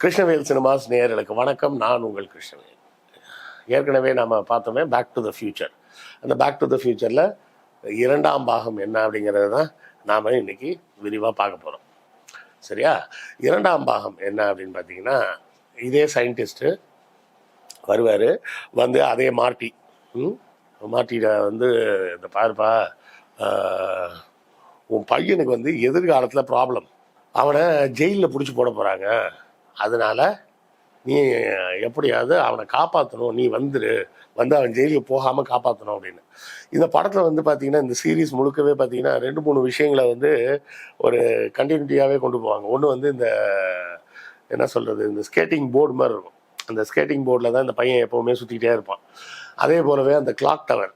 Krishnavel cinemas நேயர்களுக்கு வணக்கம். நான் உங்கள் கிருஷ்ணவேல். ஏற்கனவே நம்ம பார்த்தோமே பேக் டு த ஃபியூச்சர் அந்த பேக் டு த ஃபியூச்சரில் இரண்டாம் பாகம் என்ன அப்படிங்கிறது தான் நாம் இன்னைக்கு விரிவாக பார்க்க போகிறோம் சரியா? இரண்டாம் பாகம் என்ன அப்படின்னு பார்த்தீங்கன்னா இதே சயின்டிஸ்ட்டு வருவார். வந்து அதே மார்ட்டி ம்? மாட்டிட வந்து இந்த பாருப்பா உன் பையனுக்கு வந்து எதிர்காலத்தில் ப்ராப்ளம் அவனை ஜெயிலில் பிடிச்சி போட போகிறாங்க அதனால் நீ எப்படியாவது அவனை காப்பாற்றணும் நீ வந்துரு. வந்து அவன் ஜெயிலுக்கு போகாமல் காப்பாற்றணும் அப்படின்னு. இந்த படத்தில் வந்து பார்த்தீங்கன்னா இந்த சீரீஸ் முழுக்கவே பார்த்தீங்கன்னா ரெண்டு மூணு விஷயங்களை வந்து ஒரு கண்டினியூட்டியாகவே கொண்டு போவாங்க. ஒன்று வந்து இந்த என்ன சொல்கிறது இந்த ஸ்கேட்டிங் போர்டு மாதிரி இருக்கும். அந்த ஸ்கேட்டிங் போர்டில் தான் இந்த பையன் எப்போவுமே சுற்றிக்கிட்டே இருப்பான். அதே போலவே அந்த கிளாக் டவர்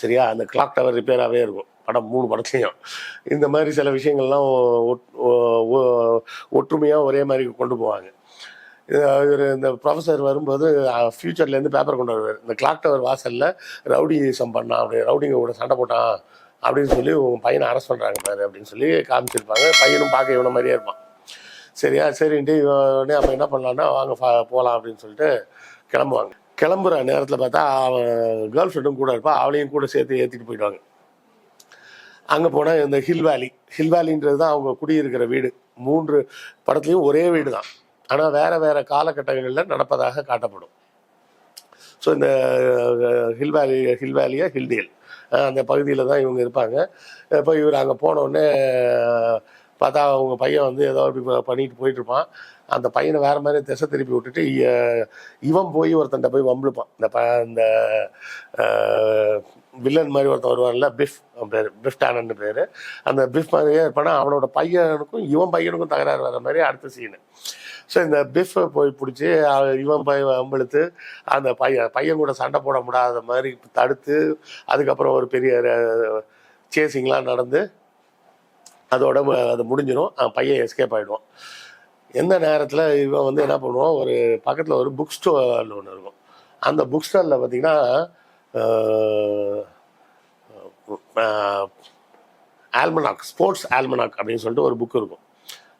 சரியா? அந்த கிளாக் டவர் ரிப்பேராகவே இருக்கும். படம் மூணு படத்துலையும். இந்த மாதிரி சில விஷயங்கள்லாம் ஒற்றுமையாக ஒரே மாதிரி கொண்டு போவாங்க. இவர் இந்த ப்ரொஃபஸர் வரும்போது ஃப்யூச்சர்லேருந்து பேப்பர் கொண்டு வருவார். இந்த கிளாக் டவர் வாசலில் ரவுடிசம் பண்ணான் அப்படி ரவுடிங்க கூட சண்டை போட்டான் அப்படின்னு சொல்லி உங்கள் பையனை அரெஸ்ட் பண்ணுறாங்க பாரு அப்படின்னு சொல்லி காமிச்சிருப்பாங்க. பையனும் பார்க்க இவனை மாதிரியே இருப்பான். சரியா? சரின்ட்டு இவனே உடனே அப்போ என்ன பண்ணலான்னா வாங்க போகலாம் அப்படின்னு சொல்லிட்டு கிளம்புவாங்க. கிளம்புற நேரத்தில் பார்த்தா அவன் கேர்ள் ஃப்ரெண்டும் கூட இருப்பாள் அவளையும் கூட சேர்த்து ஏற்றிட்டு போயிடுவாங்க. அங்கே போனால் இந்த ஹில் வேலி ஹில் வேலின்றது தான் அவங்க குடியிருக்கிற வீடு. மூன்று படத்துலையும் ஒரே வீடு தான் ஆனால் வேற வேற காலகட்டங்களில் நடப்பதாக காட்டப்படும். ஸோ இந்த ஹில் வேலி ஹில் வேலியா ஹில்டேல் அந்த பகுதியில் தான் இவங்க இருப்பாங்க. இப்போ இவர் அங்கே போனோடனே பார்த்தா அவங்க பையன் வந்து ஏதோ இப்படி பண்ணிட்டு போயிட்டு இருப்பான். அந்த பையனை வேற மாதிரி திசை திருப்பி விட்டுட்டு இ- இவன் போய் ஒருத்தன்ட்ட போய் வம்பிழுப்பான். இந்த ப இந்த வில்லன் மாதிரி ஒருத்தன் வருவான்ல பிஃப் பேர் பிஃப் டேனன் பேர். அந்த பிஃப் மாதிரியே இருப்பானா அவனோட பையனுக்கும் இவன் பையனுக்கும் தகராறு வர மாதிரி அடுத்த சீனு ஸோ இந்த பிஃப்பை போய் பிடிச்சி இவன் பையன் வம்பிழுத்து அந்த பையன் பையன் கூட சண்டை போட முடியாத மாதிரி தடுத்து அதுக்கப்புறம் ஒரு பெரிய சேசிங்லாம் நடந்து அதோட அது முடிஞ்சிடும் அவன் பையன் எஸ்கேப் ஆகிடுவான் எந்த நேரத்தில் இவன் வந்து என்ன பண்ணுவான்? ஒரு பக்கத்தில் ஒரு புக் ஸ்டோர் ஒன்று இருக்கும். அந்த புக் ஸ்டாலில் பார்த்தீங்கன்னா ஆல்மனாக் ஸ்போர்ட்ஸ் ஆல்மனாக் அப்படின்னு சொல்லிட்டு ஒரு புக் இருக்கும்.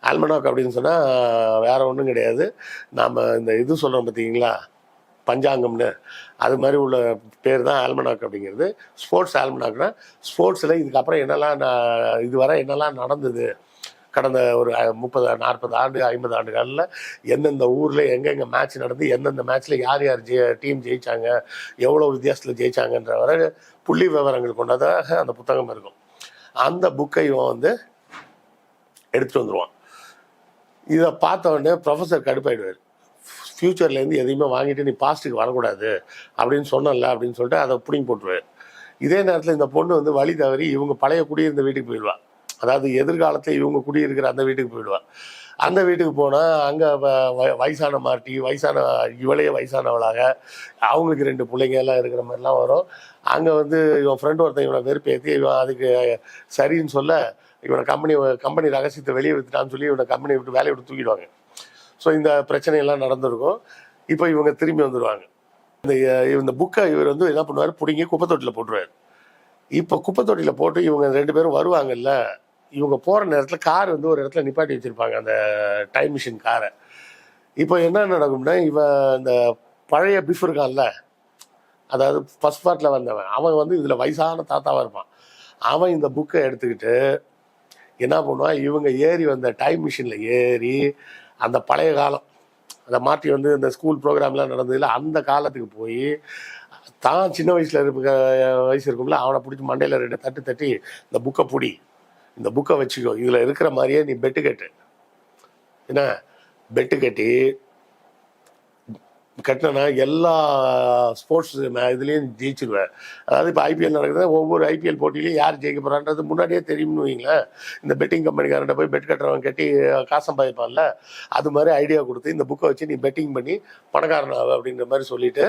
ஆல்மனாக் அப்படின்னு சொன்னால் வேற ஒன்றும் கிடையாது. நாம் இந்த இது சொல்கிறோம் பார்த்தீங்களா பஞ்சாங்கம்னு. அது மாதிரி உள்ள பேர் தான் ஆல்மனாக் அப்படிங்கிறது. ஸ்போர்ட்ஸ் ஆல்மனாக்னா ஸ்போர்ட்ஸில் இதுக்கப்புறம் என்னெல்லாம் ந- இதுவரை என்னெல்லாம் நடந்தது? கடந்த ஒரு முப்பது நாற்பது ஆண்டு ஐம்பது ஆண்டு காலில் எந்தெந்த ஊரில் எங்கெங்கே மேட்ச் நடந்து எந்தெந்த மேட்ச்சில் யார் யார் ஜெய டீம் ஜெயிச்சாங்க எவ்வளோ வித்தியாசத்தில் ஜெயித்தாங்கன்ற வர புள்ளி விவரங்கள் கொண்டதாக அந்த புத்தகம் இருக்கும். அந்த புக்கை இவன் வந்து எடுத்துட்டு வந்துடுவான் இதை பார்த்த உடனே ப்ரொஃபஸர் கடுப்பாயிடுவார். ஃப்யூச்சர்லேருந்து எதையுமே வாங்கிட்டு நீ பாஸ்ட்டுக்கு வரக்கூடாது அப்படின்னு சொன்னல அப்படின்னு சொல்லிட்டு அதை பிடிங்கி போட்டுருவார். இதே நேரத்தில் இந்த பொண்ணு வந்து வழி தவறி இவங்க பழைய குடியிருந்த வீட்டுக்கு போயிடுவாள் அதாவது எதிர்காலத்தில் இவங்க குடியிருக்கிற அந்த வீட்டுக்கு போயிடுவா. அந்த வீட்டுக்கு போனால் அங்கே வயசான மாட்டி வயசான இவளையே வயசானவளாக அவங்களுக்கு ரெண்டு பிள்ளைங்க எல்லாம் இருக்கிற மாதிரிலாம் வரும். அங்கே வந்து இவன் ஃப்ரெண்டு ஒருத்தன் இவனை வெறுப்பேற்றி இவன் அதுக்கு சரின்னு சொல்ல இவனை கம்பெனி கம்பெனி ரகசியத்தை வெளியே வித்துட்டான்னு சொல்லி இவனை கம்பெனி விட்டு வேலையை விட்டு தூக்கிடுவாங்க. ஸோ இந்த பிரச்சனையெல்லாம் நடந்திருக்கும். இப்போ இவங்க திரும்பி வந்துடுவாங்க இந்த இந்த புக்கை இவர் வந்து என்ன பண்ணுவார்? பிடுங்கி குப்பை தொட்டியில் போட்டுருவார். இப்போ குப்பை தொட்டியில் போட்டு இவங்க ரெண்டு பேரும் வருவாங்கல்ல இவங்க போகிற நேரத்தில் கார் வந்து ஒரு இடத்துல நிப்பாட்டி வச்சுருப்பாங்க அந்த டைம் மிஷின் காரை இப்போ என்ன நடக்கும்னா இவன் இந்த பழைய பிஃப் இருக்கான்ல அதாவது ஃபர்ஸ்ட் பார்ட்டில் வந்தவன் அவன் வந்து இதில் வயசான தாத்தாவாக இருப்பான். அவன் இந்த புக்கை எடுத்துக்கிட்டு என்ன பண்ணுவான் இவங்க ஏறி வந்த டைம் மிஷினில் ஏறி அந்த பழைய காலம் அதை மாற்றி வந்து இந்த ஸ்கூல் ப்ரோக்ராம்லாம் நடந்ததில்ல அந்த காலத்துக்கு போய் தான் சின்ன வயசில் இருக்க வயசு இருக்கும்ல அவனை பிடிச்சி மண்டையில் ரெண்டு தட்டு தட்டி இந்த புக்கை பிடி இந்த புக்கை வச்சுக்கோ. இதில் இருக்கிற மாதிரியே நீ பெட்டு கட்டு. என்ன பெட்டு கட்டி கட்டினா எல்லா ஸ்போர்ட்ஸ் இதுலேயும் ஜெயிச்சிருவேன் அதாவது இப்போ ஐபிஎல் நடக்குது ஒவ்வொரு ஐபிஎல் போட்டியிலையும் யார் ஜெயிக்க போகிறான்றது முன்னாடியே தெரியும்னு வைங்களேன் இந்த பெட்டிங் கம்பெனிக்காரன்ட்ட போய் பெட் கட்டுறவன் கட்டி காசம் பாதிப்பான்ல அது மாதிரி ஐடியா கொடுத்து இந்த புக்கை வச்சு நீ பெட்டிங் பண்ணி பணக்காரன் ஆகு அப்படின்ற மாதிரி சொல்லிட்டு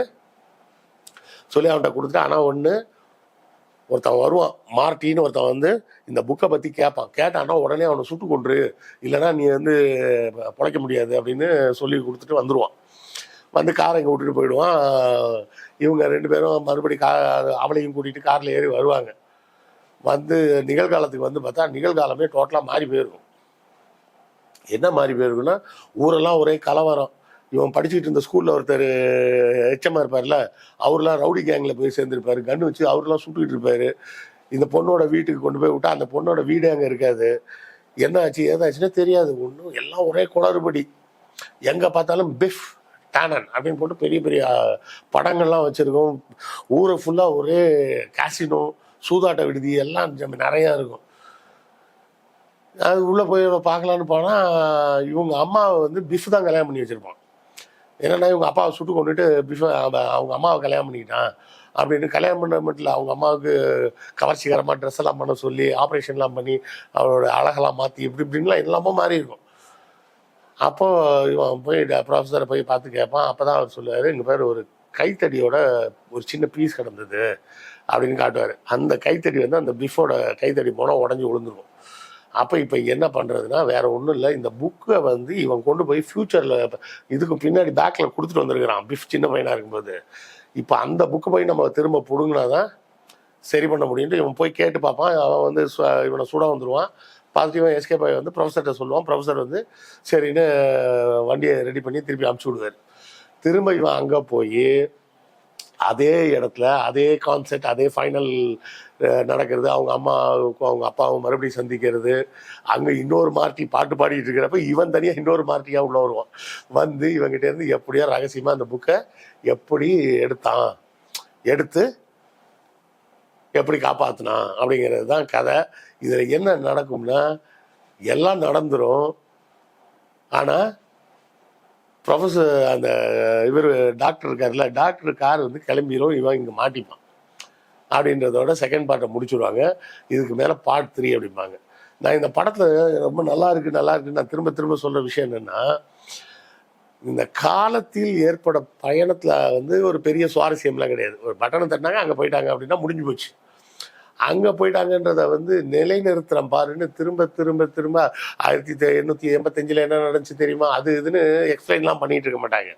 சொல்லி அவன்கிட்ட கொடுத்துட்டு ஆனால் ஒன்று ஒருத்தன் வருவான் மார்ட்டின்னு ஒருத்தன் வந்து இந்த புக்கை பற்றி கேட்பான். கேட்டான்னா உடனே அவனை சுட்டு கொண்டு இல்லைன்னா நீ வந்து பிழைக்க முடியாது அப்படின்னு சொல்லி கொடுத்துட்டு வந்துடுவான் வந்து காரை இங்கே விட்டுட்டு போயிடுவான். இவங்க ரெண்டு பேரும் மறுபடி கா அவளையும் கூட்டிகிட்டு காரில் ஏறி வருவாங்க. வந்து நிகழ்காலத்துக்கு வந்து பார்த்தா நிகழ்காலமே டோட்டலாக மாறி போயிருக்கும். என்ன மாறி போயிருக்குன்னா ஊரெல்லாம் ஒரே கலவரம். இவன் படிச்சுட்டு இருந்த ஸ்கூலில் ஒருத்தர் ஹெச்எம்மா இருப்பார்ல அவர்லாம் ரவுடி கேங்கில் போய் சேர்ந்துருப்பாரு. கன்று வச்சு அவர்லாம் சுட்டுக்கிட்டு இருப்பாரு. இந்த பொண்ணோட வீட்டுக்கு கொண்டு போய் விட்டா அந்த பொண்ணோட வீடு அங்கே இருக்காது. என்ன ஆச்சு ஏதாச்சுன்னா தெரியாது. ஒன்றும் எல்லாம் ஒரே குளறுபடி. எங்கே பார்த்தாலும் பிஃப் டேனன் அப்படின்னு போட்டு பெரிய பெரிய படங்கள்லாம் வச்சுருக்கோம். ஊரை ஃபுல்லாக ஒரே காசினோ சூதாட்ட விடுதி எல்லாம் நிறையா இருக்கும். அது உள்ளே போய் பார்க்கலான்னு போனால் இவங்க அம்மாவை வந்து பிஃப் தான் கல்யாணம் பண்ணி வச்சுருப்பான். என்னன்னா இவங்க அப்பாவை சுட்டு கொண்டுட்டு பிஃபோர் அவங்க அம்மாவை கல்யாணம் பண்ணிக்கிட்டான். அப்படின்னு கல்யாணம் பண்ண மட்டும் இல்லை அவங்க அம்மாவுக்கு கவர்ச்சிகரமாக ட்ரெஸ் எல்லாம் பண்ண சொல்லி ஆப்ரேஷன்லாம் பண்ணி அவரோட அழகெல்லாம் மாற்றி இப்படி இப்படின்லாம் எல்லாமே மாறி இருக்கும். அப்போது இவன் போய் ப்ரொஃபஸரை போய் பார்த்து கேட்பான். அப்போ தான் அவர் சொல்லுவார் எங்கள் பேர் ஒரு கைத்தடியோட ஒரு சின்ன பீஸ் கிடந்தது. அப்படின்னு காட்டுவார். அந்த கைத்தடி வந்து அந்த பிஃபோட கைத்தடி போனால் உடஞ்சி விழுந்துருக்கும். அப்போ இப்போ என்ன பண்ணுறதுன்னா வேற ஒன்றும் இல்லை. இந்த புக்கை வந்து இவன் கொண்டு போய் ஃப்யூச்சரில் இதுக்கு பின்னாடி பேக்கில் கொடுத்துட்டு வந்திருக்கிறான். பிஃப் சின்ன பையனாக இருக்கும்போது. இப்போ அந்த புக்கு போய் நம்ம திரும்ப பிடுங்கினா தான் சரி பண்ண முடியும்ட்டு இவன் போய் கேட்டு பார்ப்பான். அவன் வந்து சு- இவனை சூடாக வந்துடுவான் பாசிட்டிவாக எஸ்கே பாய் வந்து ப்ரொஃபஸர்கிட்ட சொல்லுவான். ப்ரொஃபஸர் வந்து சரின்னு வண்டியை ரெடி பண்ணி திருப்பி அமுச்சு விடுவார். திரும்ப இவன் அங்கே போய் அதே இடத்துல அதே கான்செப்ட் அதே ஃபைனல் நடக்கிறது. அவங்க அம்மாவுக்கும் அவங்க அப்பாவும் மறுபடியும் சந்திக்கிறது. அங்கே இன்னொரு மார்ட்டி பாட்டு பாடிட்டு இருக்கிறப்ப இவன் தனியாக இன்னொரு மார்ட்டியாக உள்ள வருவான். வந்து இவங்கிட்ட இருந்து எப்படியோ ரகசியமாக அந்த புக்கை எப்படி எடுத்தான் எடுத்து எப்படி காப்பாற்றினான் அப்படிங்கிறது தான் கதை. இதில் என்ன நடக்கும்னா எல்லாம் நடந்துடும் ஆனால் ப்ரொஃபஸர் அந்த இவர் டாக்டர் இருக்கார்ல டாக்டர் கார் வந்து கிளம்பிரும் இவன் இங்கே மாட்டிப்பான். அப்படின்றதோட செகண்ட் பார்ட்டை முடிச்சுடுவாங்க இதுக்கு மேலே பார்ட் த்ரீ அப்படிம்பாங்க. நான் இந்த படத்தில் ரொம்ப நல்லா இருக்கு நல்லா இருக்குன்னு நான் திரும்ப திரும்ப சொல்கிற விஷயம் என்னென்னா இந்த காலத்தில் ஏற்பட பயணத்தில் வந்து ஒரு பெரிய சுவாரஸ்யம்லாம் கிடையாது. ஒரு பட்டனை தட்டினாங்க அங்கே போயிட்டாங்க அப்படின்னா முடிஞ்சு போச்சு. அங்கே போயிட்டாங்கன்றத வந்து நிலைநிறுத்துறேன் பாருன்னு திரும்ப திரும்ப திரும்ப ஆயிரத்தி எண்ணூற்றி எண்பத்தஞ்சில் என்ன நடந்துச்சு தெரியுமா? அது இதுன்னு எக்ஸ்பிளைன்லாம் பண்ணிகிட்டு இருக்க மாட்டாங்க.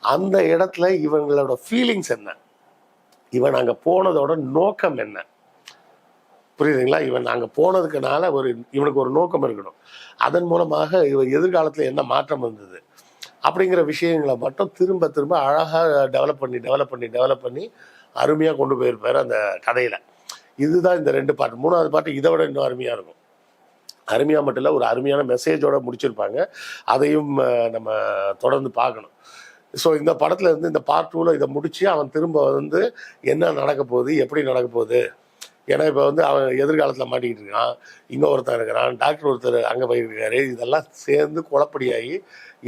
அந்த இடத்துல இவங்களோட ஃபீலிங்ஸ் என்ன? இவன் அங்கே போனதோட நோக்கம் என்ன? புரியுதுங்களா? இவன் அங்கே போனதுக்குனால ஒரு இவனுக்கு ஒரு நோக்கம் இருக்கணும். அதன் மூலமாக இவன் எதிர்காலத்தில் என்ன மாற்றம் வந்தது? அப்படிங்கிற விஷயங்களை மட்டும் திரும்ப திரும்ப அழகாக டெவலப் பண்ணி டெவலப் பண்ணி டெவலப் பண்ணி அருமையாக கொண்டு போயிருப்பார் அந்த கதையில். இதுதான் இந்த ரெண்டு பாட்டு. மூணாவது பாட்டு இதை விட இன்னும் அருமையாக இருக்கும். அருமையாக மட்டும் இல்லை ஒரு அருமையான மெசேஜோடு முடிச்சிருப்பாங்க. அதையும் நம்ம தொடர்ந்து பார்க்கணும். ஸோ இந்த படத்தில் இருந்து இந்த பார்ட் டூவில் இதை முடிச்சு அவன் திரும்ப வந்து என்ன நடக்க போகுது எப்படி நடக்க போகுது? ஏன்னா இப்போ வந்து அவன் எதிர்காலத்தில் மாட்டிக்கிட்டு இருக்கான். இங்கே ஒருத்தன் இருக்கிறான் டாக்டர் ஒருத்தர் அங்கே போயிருக்காரு. இதெல்லாம் சேர்ந்து குழப்படியாகி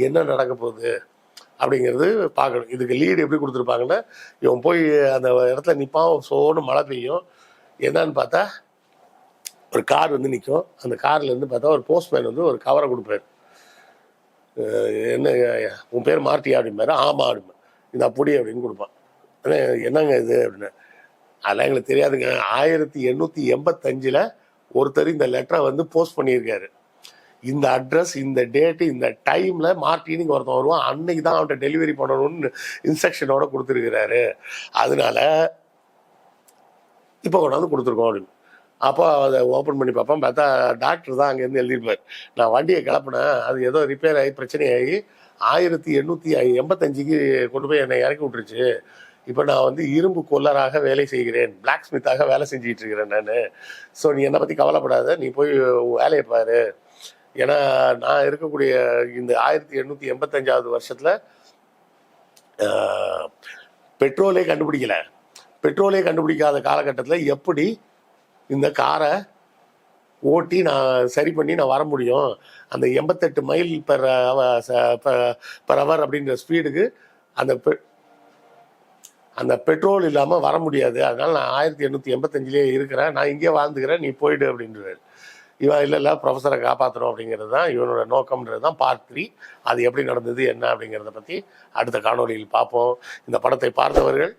என்ன நடக்க போகுது அப்படிங்கிறது பார்க்கணும். இதுக்கு லீடு எப்படி கொடுத்துருப்பாங்கன்னா இவன் போய் அந்த இடத்துல நிற்பான் சோன்னு மழை பெய்யும். என்னன்னு பார்த்தா ஒரு கார் வந்து நிற்கும் அந்த கார்லேருந்து பார்த்தா ஒரு போஸ்ட்மேன் வந்து ஒரு கவரை கொடுப்பாரு. என்ன உன் பேர் மார்ட்டியா அப்படிம்பாரு. ஆமா அப்படிம்பேன் இந்த அப்படி அப்படின்னு கொடுப்பான். ஆனால் என்னங்க இது அப்படின்னு. அதெல்லாம் எங்களுக்கு தெரியாதுங்க. ஆயிரத்தி எண்ணூற்றி எண்பத்தஞ்சில் ஒருத்தர் இந்த லெட்டரை வந்து போஸ்ட் பண்ணியிருக்காரு. இந்த அட்ரஸ் இந்த டேட்டு இந்த டைமில் மார்ட்டின்னு இங்கே ஒருத்தன் வருவான். அன்னைக்கு தான் அவன்கிட்ட டெலிவரி பண்ணணும்னு இன்ஸ்ட்ரக்ஷனோட கொடுத்துருக்கிறாரு. அதனால இப்போ கொண்டாந்து கொடுத்துருக்கோம் அப்படின்னு. அப்போ அதை ஓப்பன் பண்ணி பார்ப்பேன் பார்த்தா டாக்டர் தான் அங்கேருந்து எழுதியிருப்பார். நான் வண்டியை கிளப்புனேன். அது ஏதோ ரிப்பேர் ஆகி பிரச்சனையாகி ஆயிரத்தி எண்ணூற்றி எண்பத்தஞ்சுக்கு கொண்டு போய் என்னை இறக்கி விட்டுருச்சு. இப்போ நான் வந்து இரும்பு கொல்லராக வேலை செய்கிறேன். பிளாக் ஸ்மித்தாக வேலை செஞ்சுக்கிட்டு இருக்கிறேன் நான். ஸோ நீ என்னை பற்றி கவலைப்படாத. நீ போய் வேலையை பாரு. ஏன்னா நான் இருக்கக்கூடிய இந்த ஆயிரத்தி எண்ணூற்றி எண்பத்தஞ்சாவது வருஷத்தில் பெட்ரோலே கண்டுபிடிக்கல. பெட்ரோலே கண்டுபிடிக்காத காலகட்டத்தில் எப்படி இந்த காரை ஓட்டி நான் சரி பண்ணி நான் வர முடியும்? அந்த எண்பத்தெட்டு மைல் பெர் பெர் ஹவர் அப்படின்ற ஸ்பீடுக்கு அந்த பெ அந்த பெட்ரோல் இல்லாமல் வர முடியாது. அதனால் நான் ஆயிரத்தி எண்ணூற்றி எண்பத்தஞ்சிலே இருக்கிறேன். நான் இங்கே வாழ்ந்துக்கிறேன். நீ போயிடு அப்படின்றாரு. இவன் இல்லை இல்லை ப்ரொஃபஸரை காப்பாற்றணும் அப்படிங்கிறது தான் இவனோட நோக்கம்ன்றது தான். பார்ட் த்ரீ அது எப்படி நடந்தது என்ன அப்படிங்கிறத பற்றி அடுத்த காணொளியில் பார்ப்போம். இந்த படத்தை பார்த்தவர்கள்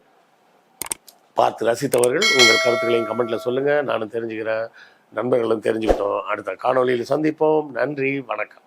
பார்த்து ரசித்தவர்கள் உங்கள் கருத்துக்களையும் கமெண்ட்ல சொல்லுங்கள் நானும் தெரிஞ்சுக்கிறேன். நண்பர்களும் தெரிஞ்சுக்கிட்டோம். அடுத்த காணொளியில் சந்திப்போம். நன்றி. வணக்கம்.